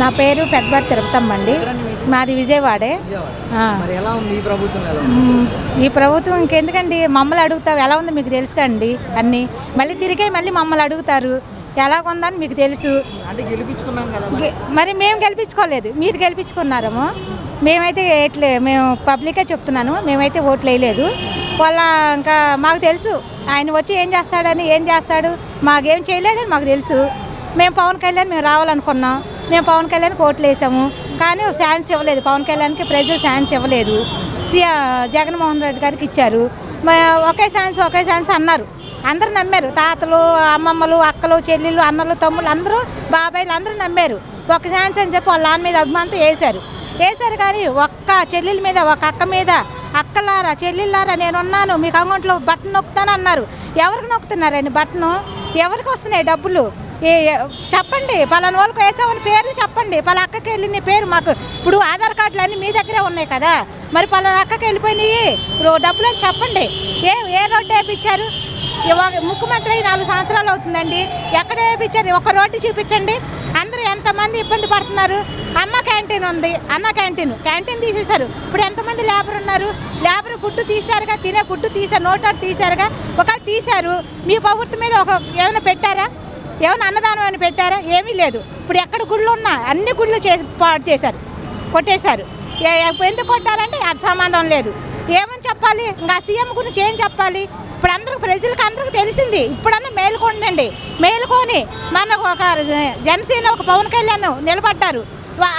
నా పేరు పెద్దబాటి తిరుపతమ్మ అండి. మాది? విజయవాడే. ఈ ప్రభుత్వం? ఇంకెందుకండి? మమ్మల్ని అడుగుతావు ఎలా ఉందో మీకు తెలుసు కండి అన్నీ. మళ్ళీ తిరిగే మళ్ళీ మమ్మల్ని అడుగుతారు. ఎలా ఉందని మీకు తెలుసు. మరి. మేము గెలిపించుకోలేదు. మీరు గెలిపించుకున్నారేమో. మేమైతే వేయట్లే మేము పబ్లికే చెప్తున్నాను. మేమైతే ఓట్లు వేయలేదు. వాళ్ళ ఇంకా మాకు తెలుసు. ఆయన వచ్చి ఏం చేస్తాడని ఏం చేస్తాడు మాకేం చేయలేడని మాకు తెలుసు. మేము పవన్ కళ్యాణ్ మేము రావాలనుకున్నాం. మేము పవన్ కళ్యాణ్కి ఓట్లు వేసాము. కానీ శాన్స్ ఇవ్వలేదు. పవన్ కళ్యాణ్కి ప్రజలు శాన్స్ ఇవ్వలేదు. సీఎం జగన్మోహన్ రెడ్డి గారికి ఇచ్చారు. ఒకే ఛాన్స్ ఒకే ఛాన్స్ అన్నారు. అందరూ నమ్మారు. తాతలు అమ్మమ్మలు అక్కలు చెల్లెళ్ళు అన్నలు తమ్ముళ్ళు అందరూ బాబాయిలు అందరూ నమ్మారు. ఒక ఛాన్స్ అని చెప్పి వాళ్ళ నాన్న మీద అభిమానంతో వేశారు. వేశారు కానీ ఒక్క చెల్లెల మీద ఒక అక్క మీద అక్కలారా చెల్లెళ్ళారా నేనున్నాను మీకు అకౌంట్లో బటన్ నొక్కుతాను అన్నారు. ఎవరికి నొక్కుతున్నారండి బట్టను ఎవరికి వస్తున్నాయి డబ్బులు? చెప్పండి పలానా వాళ్ళకి వేసామని పేర్లు చెప్పండి. పలా అక్కకి వెళ్ళిన పేరు మాకు. ఇప్పుడు ఆధార్ కార్డులు అన్నీ మీ దగ్గరే ఉన్నాయి కదా. మరి పలానా అక్కకి వెళ్ళిపోయినాయి. డబ్బులు అని చెప్పండి. ఏ ఏ రోడ్డు వేయించారు ఇవాళ ముఖ్యమంత్రి అయి నాలుగు సంవత్సరాలు అవుతుందండి. ఎక్కడ వేయించారు ఒక రోడ్డు చూపించండి. అందరూ ఎంతమంది ఇబ్బంది పడుతున్నారు? అమ్మ క్యాంటీన్ ఉంది. అన్న క్యాంటీన్. క్యాంటీన్ తీసేశారు. ఇప్పుడు ఎంతమంది లేబర్ ఉన్నారు? లేబర్ ఫుడ్ తీశారుగా తినే ఫుడ్ తీశారు నోటాడు తీశారుగా. ఒకవేళ తీశారు. మీ ప్రభుత్వం మీద ఒక ఏమైనా పెట్టారా? ఏమైనా అన్నదానం అని పెట్టారా? ఏమీ లేదు. ఇప్పుడు ఎక్కడ గుళ్ళు ఉన్నా అన్ని గుళ్ళు చేసి పాడు చేశారు. కొట్టేశారు. ఎందుకు కొట్టారంటే అది సంబంధం లేదు. ఏమని చెప్పాలి? ఇంకా సీఎం గురించి ఏం చెప్పాలి? ఇప్పుడు అందరికి ప్రజలకు అందరికి తెలిసింది. ఇప్పుడన్నా మేలుకోండి మేలుకొని మనకు ఒక జనసేన ఒక పవన్ కళ్యాణ్ నిలబడ్డారు.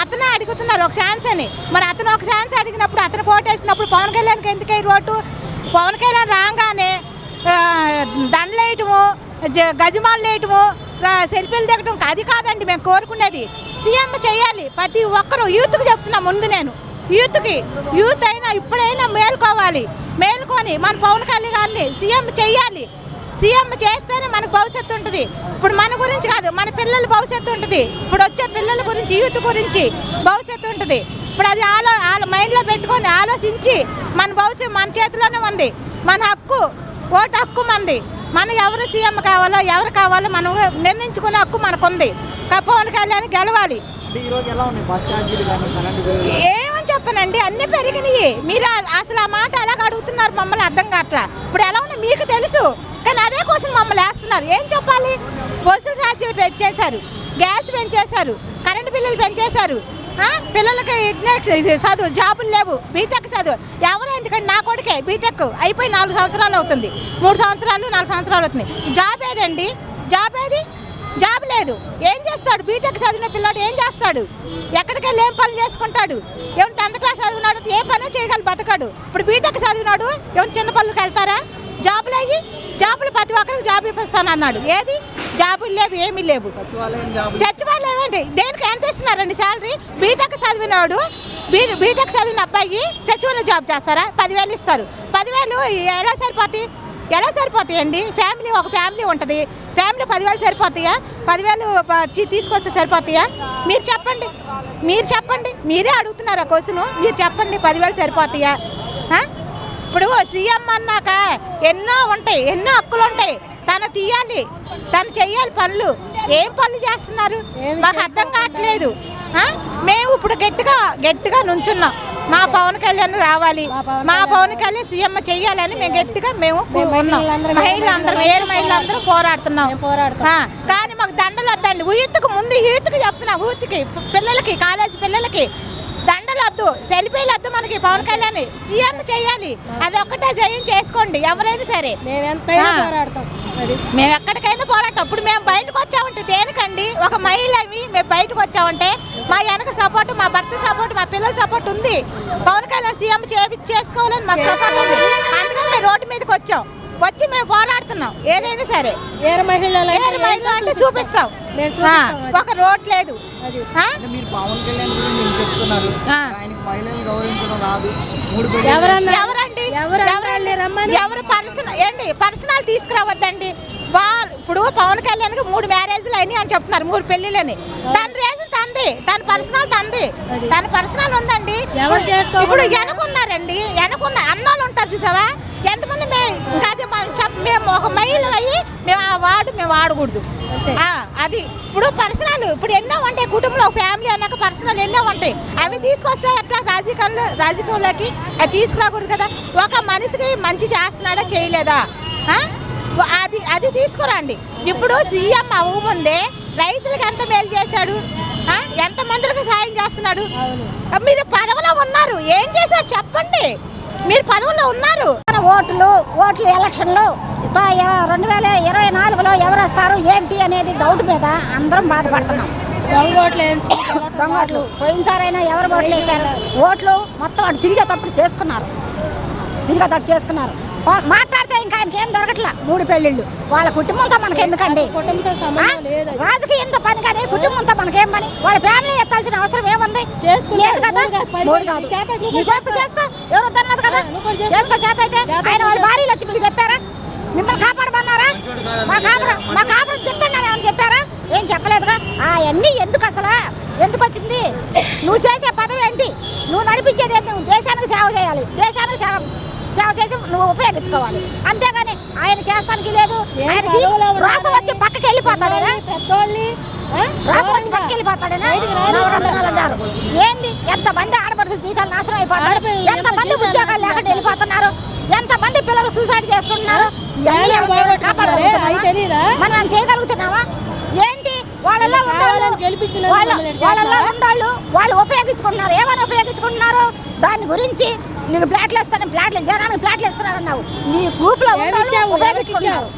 అతను అడుగుతున్నారు ఒక ఛాన్స్ అని. మరి అతను ఒక ఛాన్స్ అడిగినప్పుడు అతను కోటేసినప్పుడు పవన్ కళ్యాణ్కి ఎందుకు ఓటు? పవన్ కళ్యాణ్ రాగానే దండలేయటము జ- గజమాలు వేయటము సెల్ఫీలు దిగడం అది కాదండి మేము కోరుకునేది. సీఎం చేయాలి. ప్రతి ఒక్కరూ యూత్కి చెప్తున్నా ముందు నేను. యూత్కి యూత్ అయినా ఇప్పుడైనా మేల్కోవాలి. మేల్కొని మన పవన్ కళ్యాణ్ గారిని సీఎం చేయాలి. సీఎం చేస్తేనే మనకు భవిష్యత్తు ఉంటుంది. ఇప్పుడు మన గురించి కాదు మన పిల్లల భవిష్యత్తు ఉంటుంది. ఇప్పుడు వచ్చే పిల్లల గురించి యూత్ గురించి భవిష్యత్తు ఉంటుంది. ఇప్పుడు అది ఆలో ఆలో మైండ్లో పెట్టుకొని ఆలోచించి మన భవిష్యత్తు మన చేతిలోనే ఉంది. మన హక్కు ఓటు హక్కు మంది. మనకు ఎవరు సీఎం కావాలో ఎవరు కావాలో మనం నిర్ణయించుకునే హక్కు మనకు ఉంది కా- పవన్ కళ్యాణ్ గెలవాలి. ఉన్నాయి? ఏమని చెప్పనండి? అన్నీ పెరిగినాయి. మీరు అసలు ఆ మాట ఎలాగ అడుగుతున్నారు మమ్మల్ని అర్థం కావట్లా? ఇప్పుడు ఎలా ఉన్నా మీకు తెలుసు. కానీ అదే కోసం మమ్మల్ని వేస్తున్నారు. ఏం చెప్పాలి? బస్సుల ఛార్జీలు పెంచేశారు. గ్యాస్ పెంచేశారు. కరెంటు బిల్లులు పెంచేశారు? పిల్లలకి నెక్స్ట్ చదువు జాబులు లేవు. బీటెక్ చదువు. ఎవరు? ఎందుకంటే నా కొడుకే బీటెక్ అయిపోయి నాలుగు సంవత్సరాలు అవుతుంది. మూడు సంవత్సరాలు నాలుగు సంవత్సరాలు అవుతుంది. జాబ్ ఏదండి? జాబ్ ఏది? జాబ్ లేదు. ఏం చేస్తాడు? బీటెక్ చదివిన పిల్లాడు ఏం చేస్తాడు? ఎక్కడికి వెళ్ళి ఏం పని చేసుకుంటాడు? ఏమైనా టెన్త్ క్లాస్ చదివినాడు ఏ పని చేయగలరు బతకాడు. ఇప్పుడు బీటెక్ చదివినాడు. ఏమైనా చిన్న పనులకు వెళ్తారా? జాబులు అయ్యి జాబులు ప్రతి ఒక్కరికి జాబ్ ఇప్పిస్తానన్నాడు ఏది? జాబులు లేవు ఏమీ లేవు. సచివాలయం ఏమండి? దేనికి ఎంత ఇస్తున్నారండి శాలరీ? బీటెక్ చదివినవాడు బీ బీటెక్ చదివిన అబ్బాయి సచివాలయం జాబ్ చేస్తారా? పదివేలు ఇస్తారు. పదివేలు ఎలా సరిపోతాయి? ఎలా సరిపోతాయండి? ఫ్యామిలీ ఒక ఫ్యామిలీ ఉంటుంది. ఫ్యామిలీ పదివేలు సరిపోతాయా? పదివేలు తీసుకొస్తే సరిపోతాయా? మీరు చెప్పండి. మీరు చెప్పండి. మీరే అడుగుతున్నారు ఆ క్వశ్చన్. మీరు చెప్పండి పదివేలు సరిపోతాయా? ఇప్పుడు సీఎం అన్నాక ఎన్నో ఉంటాయి ఎన్నో హక్కులు ఉంటాయి. తను తీయాలి తను చెయ్యాలి పనులు. ఏం పనులు చేస్తున్నారు? మాకు అర్థం కావట్లేదు? మేము ఇప్పుడు గట్టిగా గట్టిగా నుంచున్నాం. మా పవన్ కళ్యాణ్ రావాలి. మా పవన్ కళ్యాణ్ సీఎం చెయ్యాలని మేము గట్టిగా మేము ఉన్నాం మహిళలందరం వేరు మహిళలందరూ పోరాడుతున్నాం. కానీ మాకు దండలు వద్దండి. యూత్కి ముందు యూత్కి చెప్తున్నా యూత్కి పిల్లలకి కాలేజ్ పిల్లలకి. దండలు వద్దు సెల్ఫీలు వద్దు మనకి పవన్ కళ్యాణ్. సీఎం చేయాలి. అది ఒక్కటే జయం చేసుకోండి. ఎవరైనా సరే. మేము ఎక్కడికైనా పోరాటం. ఇప్పుడు మేము బయటకు వచ్చామంటే దేనికండి? ఒక మహిళవి మేము బయటకు వచ్చామంటే మా వెనక సపోర్ట్ మా భర్త సపోర్ట్ మా పిల్లల సపోర్ట్ ఉంది. పవన్ కళ్యాణ్ సీఎం చేసుకోవాలని మాకు సపోర్ట్ ఉంది. అందుకని మేము రోడ్డు మీదకి వచ్చాం. వచ్చి మేము పోరాడుతున్నాం ఏదైనా సరే. వేరే మహిళలు అంటే చూపిస్తాం. ఒక రోడ్ లేదు. అది. ఆ? అంటే మీరు పవన్ కళ్యాణ్ గురించి నేను చెప్తున్నారు. ఆ. ఆయనకి మహిళలు గౌరవించడం రాదు. మూడు పెళ్ళి ఎవరన్నా? ఎవరండి? ఎవరు ఎవరండి? అన్నారండి రమ్మని? ఎవరు పర్సనల్ ఏంటి? పర్సనల్ తీసుకురావద్దండి. వాళ్ళు ఇప్పుడు పవన్ కళ్యాణ్కి మూడు మ్యారేజ్లు అయినాయి అని చెప్తున్నారు మూడు పెళ్ళిళ్ళని. తన రీజన్ తంది తన పర్సనల్ తంది. అది. తన పర్సనల్ ఉందండి. ఇప్పుడు వెనుకున్నారండి. వెనుకున్న అన్నాళ్ళు ఉంటారు చూసావా? ఎంతమంది మే ఇంకా అది మేము ఒక మైలు అయ్యి మేము ఆ వార్డు మేము ఆడకూడదు అది. ఇప్పుడు పర్సనల్ ఇప్పుడు ఎన్నో ఉంటాయి కుటుంబంలో ఒక ఫ్యామిలీ అన్నాక పర్సనల్ ఎన్నో ఉంటాయి. అవి తీసుకొస్తే ఎట్లా రాజకీయాల్లో రాజకీయంలోకి అది తీసుకురాకూడదు కదా. ఒక మనిషికి మంచి చేస్తున్నాడా చేయలేదా? అది అది తీసుకురండి. ఇప్పుడు సీఎం అవ్వముందే రైతులకు ఎంత మేలు చేశాడు? ఎంత మందికి సాయం చేస్తున్నాడు? మీరు పదవిలో ఉన్నారు. ఏం చేశారు? చెప్పండి. మీరు పదవిలో ఉన్నారు. మన ఓట్లు ఓట్లు ఎలక్షన్లు రెండు వేల ఇరవై నాలుగులో ఎవరు వస్తారు ఏంటి అనేది డౌట్ మీద అందరం బాధపడుతున్నాం. దొంగ ఓట్లు వేయించుకుంటే దొంగ ఓట్లు. పోయినసారైనా ఎవరు ఓట్లు వేశారు? ఓట్లు మొత్తం అటు తిరిగేటప్పుడు చేసుకున్నారు. తిరిగేటప్పుడు చేసుకున్నారు. మాట్లాడితే ఇంకా ఆయనకి ఏం దొరకట్లా? మూడు పెళ్ళిళ్ళు. వాళ్ళ కుటుంబంతో మనకి ఎందుకండి కుటుంబంతో ఆ? సంబంధం లేదు అది. రాజకీయంతో పని కానీ కుటుంబంతో మనకేం పని? వాళ్ళ ఫ్యామిలీ ఎత్తాల్సిన అవసరం ఏముంది. లేదు కదా? మూడు కాదు, చేసుకో. ఎవరు వద్దన్నది కదా? చేసుకో. చేత అయితే. ఆయన వాళ్ళ. భార్యలు వచ్చి మీకు చెప్పారా? మిమ్మల్ని కాపాడమన్నారా? మా కాపురం మా కాపురం తింటున్నారా ఏమని చెప్పారా? ఏం చెప్పలేదుగా? అవన్నీ ఎందుకు అసలు? ఎందుకు వచ్చింది? నువ్వు చేసే పదవి ఏంటి నువ్వు నడిపించేది ఏంటి? నువ్వు దేశానికి సేవ చేయాలి. దేశానికి సేవ సేవ చేసి నువ్వు ఉపయోగించుకోవాలి. అంతేగాని ఆయన చేస్తానికి లేదు. ఆయన? రాసం వచ్చి పక్కకి వెళ్ళిపోతాడేనా? రాసం వచ్చి. పక్కకి వెళ్ళిపోతాడేనా. నవరత్నాలు అన్నారు. ఏంది? ఎంతమంది ఆడపడుచుల జీతాలు నాశనం అయిపోతారు? ఎంతమంది ఉద్యోగాలు లేకుండా వెళ్ళిపోతున్నారు? ఎంతమంది పిల్లలు సూసైడ్ చేసుకుంటున్నారు? మనం చేయగలుగుతున్నావా? ఏంటి? వాళ్ళల్లో ఉండాలి కావాలని గెలిపించిన వాళ్ళ మమ్మల్ని ఎట్లా వాళ్ళల్లో చేస్తావా? ఉండాళ్ళు వాళ్ళు ఉపయోగించుకుంటున్నారు. ఏమని ఉపయోగించుకుంటున్నారు? దాని గురించి నీకు ప్లాట్లు ఇస్తాను ప్లాట్లు జనానికి ప్లాట్లు ఇస్తున్నారు అన్నావు. నీ గ్రూప్లో ఏమి ఉండాళ్ళు ఇచ్చావు? ఉపయోగించుకుంటున్నారు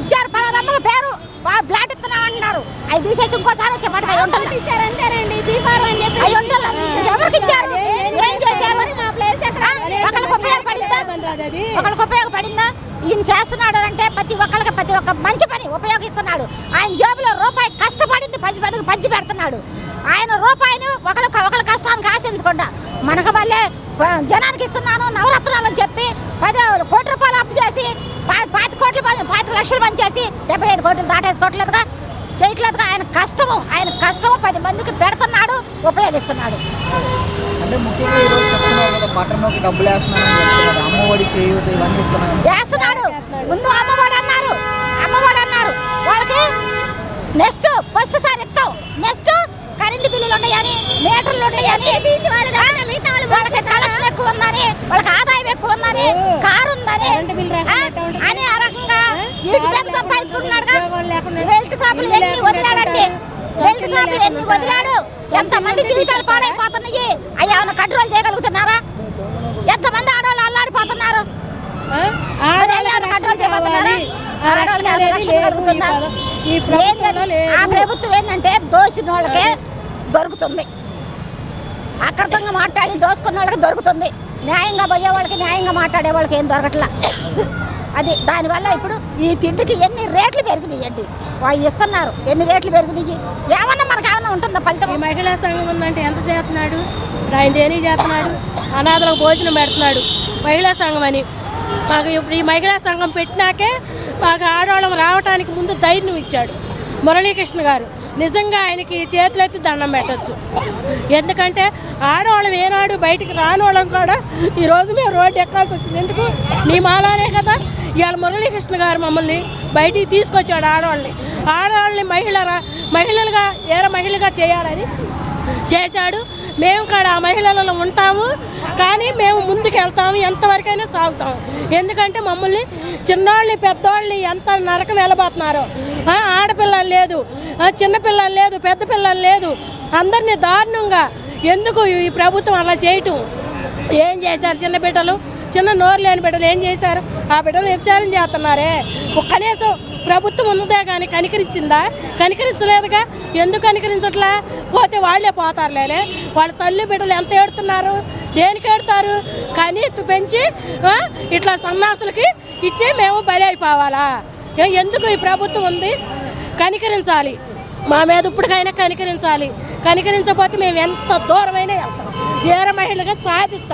ఇచ్చారు పలానమ్మల పేరు. వా ప్లాట్ ఇస్తున్నాం అంటున్నారు అవి తీసేసి ఇంకోసారి వచ్చే మాట అవి ఉండాలి. ఎవరికి ఇచ్చారు? ఏం చేశారు? ఆ? ఒకళ్ళకి ఉపయోగపడిందా? అది ఒకళ్ళకి ఉపయోగపడిందా? ఈయన చేస్తున్నాడు అంటే ప్రతి ఒక్కళ్ళకి ప్రతి ఒక్క మంచి పని ఉపయోగిస్తున్నాడు. ఆయన జేబులో రూపాయి కష్టపడింది పది మందికి పంచి పెడుతున్నాడు. ఆయన రూపాయిని ఒకళ్ళు ఒకళ్ళ కష్టానికి ఆశించకుండా మనకు మళ్ళీ జనానికి ఇస్తున్నాను నవరత్నాలు అని చెప్పి పది కోటి రూపాయలు అప్పు చేసి పాతి కోట్లు పాతిక లక్షలు పనిచేసి డెబ్బై ఐదు కోట్లు దాటేసుకోవట్లేదుగా చేయట్లేదుగా. ఆయన కష్టము ఆయన కష్టము పది మందికి పెడుతున్నాడు ఉపయోగిస్తున్నాడు. అంటే ముఖ్యంగా ఈరోజు చెప్తున్నారు కదా బటన్లోకి డబ్బులు వేస్తున్నారని చెప్తున్నారు. అమ్మఒడి చేయూత ఇవన్నీ ఇస్తున్నారని. వేస్తున్నాడు. ముందు అమ్మఒడి అన్నారు. అమ్మఒడి అన్నారు. వాళ్ళకి నెక్స్ట్ ఫస్ట్ సారి ఇస్తాం. నెక్స్ట్ కరెంటు బిల్లులు ఉన్నాయని మీటర్లు ఉన్నాయని ఆ? వాళ్ళకి కలెక్షన్ ఎక్కువ ఉందని వాళ్ళకి ఆదాయం ఎక్కువ ఉందని కారు ఉందని కరెంటు బిల్లు ఆ? రాకుండా ఎట్లా ఉంటుంది? అని ఆ రకంగా వీటి మీద సంపాదించుకుంటున్నాడుగా ఉద్యోగాలు లేకుండా బెల్ట్ షాపులు ఎన్ని వదిలాడండి ఎట్లా బెల్ట్? షాపులు ఎన్ని వదిలాడు? ఎంతమంది జీవితాలు పాడైపోతున్నాయి? అయ్యా కంట్రోల్ చేయగలుగుతున్నారా? ఎంతమంది ఆడవాళ్ళు అల్లాడిపోతున్నారు? కంట్రోల్ చేయబోతున్నారా? ఆ ప్రభుత్వం ఏంటంటే దోసిన వాళ్ళకే దొరుకుతుంది. అక్రమంగా మాట్లాడి దోసుకున్న వాళ్ళకి దొరుకుతుంది. న్యాయంగా పోయే వాళ్ళకి న్యాయంగా మాట్లాడే వాళ్ళకి ఏం దొరకట్లా? అది దానివల్ల ఇప్పుడు ఈ తిండికి ఎన్ని రేట్లు పెరిగినాయి అండి వాళ్ళు ఇస్తున్నారు. ఎన్ని రేట్లు పెరిగినాయి. ఏమన్నా మనకు ఏమన్నా ఉంటుందా ఈ ఫలితం మహిళా సంఘం ఉందంటే ఎంత చేస్తున్నాడు? ఆయన దేని చేస్తున్నాడు? అనాథలకు భోజనం పెడుతున్నాడు. మహిళా సంఘం అని. మాకు ఇప్పుడు ఈ మహిళా సంఘం పెట్టినాకే మాకు ఆడవాళ్ళం రావడానికి ముందు ధైర్యం ఇచ్చాడు మురళీకృష్ణ గారు. నిజంగా ఆయనకి చేతులెత్తి దండం పెట్టచ్చు. ఎందుకంటే ఆడవాళ్ళం ఏనాడు బయటికి రాని వాళ్ళం కూడా ఈరోజు మేము రోడ్డు ఎక్కాల్సి వచ్చింది. ఎందుకు? నీ మాలానే కదా ఇవాళ మురళీకృష్ణ గారు మమ్మల్ని బయటికి తీసుకొచ్చాడు ఆడవాళ్ళని. ఆడవాళ్ళని మహిళ మహిళలుగా ఏర మహిళగా చేయాలని చేశాడు. మేము కూడా ఆ మహిళలలో ఉంటాము కానీ మేము ముందుకు వెళ్తాము ఎంతవరకైనా సాగుతాము. ఎందుకంటే మమ్మల్ని చిన్నవాళ్ళని పెద్దవాళ్ళని ఎంత నరకం వెళ్ళబోతున్నారో. ఆడపిల్లలు లేదు చిన్నపిల్లలు లేదు పెద్ద పిల్లలు లేదు. అందరినీ దారుణంగా ఎందుకు ఈ ప్రభుత్వం అలా చేయటం? ఏం చేశారు చిన్న బిడ్డలు? చిన్న నోరు లేని బిడ్డలు ఏం చేశారు? ఆ బిడ్డలు వ్యభిచారం చేస్తున్నారే. కనీసం ప్రభుత్వం ఉన్నదే కానీ కనికరించిందా? కనికరించలేదుగా? ఎందుకు కనికరించట్లా? పోతే వాళ్ళే పోతారులేనే వాళ్ళ తల్లి బిడ్డలు ఎంత ఏడుతున్నారు? దేనికి ఏడుతారు? కనీతు పెంచి ఇట్లా సన్నాసులకి ఇచ్చి మేము బలి అయిపోవాలా? ఎందుకు ఈ ప్రభుత్వం ఉంది? కనికరించాలి. మా మీద ఇప్పటికైనా కనికరించాలి. కనికరించకపోతే మేము ఎంత దూరమైనా వెళ్తాం. వేరే మహిళగా సాధిస్తాం.